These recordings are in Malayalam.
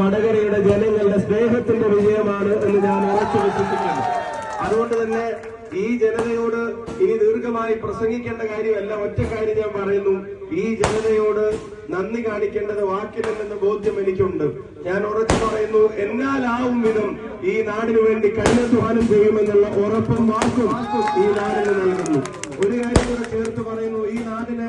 വടകരയുടെ ജനങ്ങളുടെ സ്നേഹത്തിന്റെ വിജയമാണ് എന്ന് ഞാൻ ഉറച്ചു വിശ്വസിക്കുന്നു. അതുകൊണ്ട് തന്നെ ഈ ജനതയോട് ഇനി ദീർഘമായി പ്രസംഗിക്കേണ്ട കാര്യമല്ല ഒറ്റ കാര്യം ഞാൻ പറയുന്നു. ഈ ജനതയോട് നന്ദി കാണിക്കേണ്ടത് വാക്കിലെന്ന ബോധ്യം എനിക്കുണ്ട്. ഞാൻ ഉറച്ചു പറയുന്നു എന്നാലാവും വിധം ഈ നാടിനു വേണ്ടി കഠിനാധ്വാനം ചെയ്യുമെന്നുള്ള ഉറപ്പും വാക്കും ഈ നാടിന് നൽകുന്നു. ഒരു കാര്യം കൂടെ ചേർത്ത് പറയുന്നു ഈ നാടിന്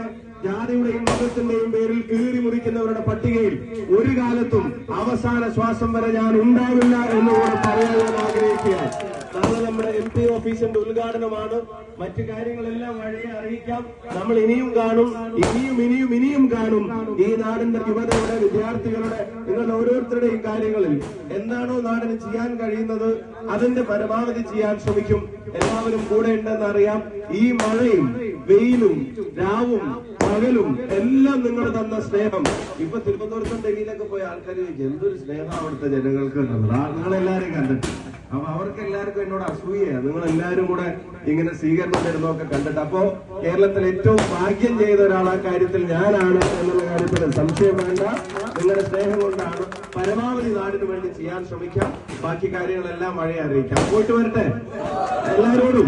ജാതിയുടെയും മതത്തിന്റെയും പേരിൽ കീറി മുറിക്കുന്നവരുടെ പട്ടികയിൽ ഒരു കാലത്തും അവസാന ശ്വാസം വരെ ഞാൻ ഉണ്ടാവില്ല എന്നുകൂടെ പറയാൻ ഞാൻ ആഗ്രഹിക്കുകയാണ്. നാളെ നമ്മുടെ എം പി ഓഫീസിന്റെ ഉദ്ഘാടനമാണ്. മറ്റു കാര്യങ്ങളെല്ലാം വഴിയെ അറിയിക്കാം. നമ്മൾ ഇനിയും കാണും. ഇനിയും ഇനിയും ഇനിയും കാണും ഈ നാടിന്റെ യുവതയുടെ വിദ്യാർത്ഥികളുടെ നിങ്ങളുടെ ഓരോരുത്തരുടെയും കാര്യങ്ങളിൽ. എന്താണോ നാടിന് ചെയ്യാൻ കഴിയുന്നത് അതിന്റെ പരമാവധി ചെയ്യാൻ ശ്രമിക്കും. എല്ലാവരും കൂടെ ഉണ്ടെന്ന് അറിയാം. ഈ മഴയും വെയിലും രാവും പകലും എല്ലാം നിങ്ങൾ തന്ന സ്നേഹം. ഇപ്പൊ തിരുവനന്തപുരത്തും ഡൽഹിയിലൊക്കെ പോയ ആൾക്കാർ എന്തൊരു സ്നേഹം അവിടുത്തെ ജനങ്ങൾക്ക് നിങ്ങളെല്ലാരും കണ്ടിട്ട്. അപ്പൊ അവർക്ക് എല്ലാവർക്കും എന്നോട് അസൂയയാണ് നിങ്ങൾ എല്ലാവരും കൂടെ ഇങ്ങനെ സ്വീകരണം തരുന്നതൊക്കെ കണ്ടിട്ട്. അപ്പോ കേരളത്തിൽ ഏറ്റവും ഭാഗ്യം ചെയ്ത ഒരാൾ ആ കാര്യത്തിൽ ഞാനാണ് എന്നുള്ള കാര്യത്തിൽ സംശയം വേണ്ട. നിങ്ങളുടെ സ്നേഹം കൊണ്ടാണ് പരമാവധി നാടിന് വേണ്ടി ചെയ്യാൻ ശ്രമിക്കാം. ബാക്കി കാര്യങ്ങളെല്ലാം മഴയെ അറിയിക്കാം. പോയിട്ട് വരട്ടെ? എല്ലാവരോടും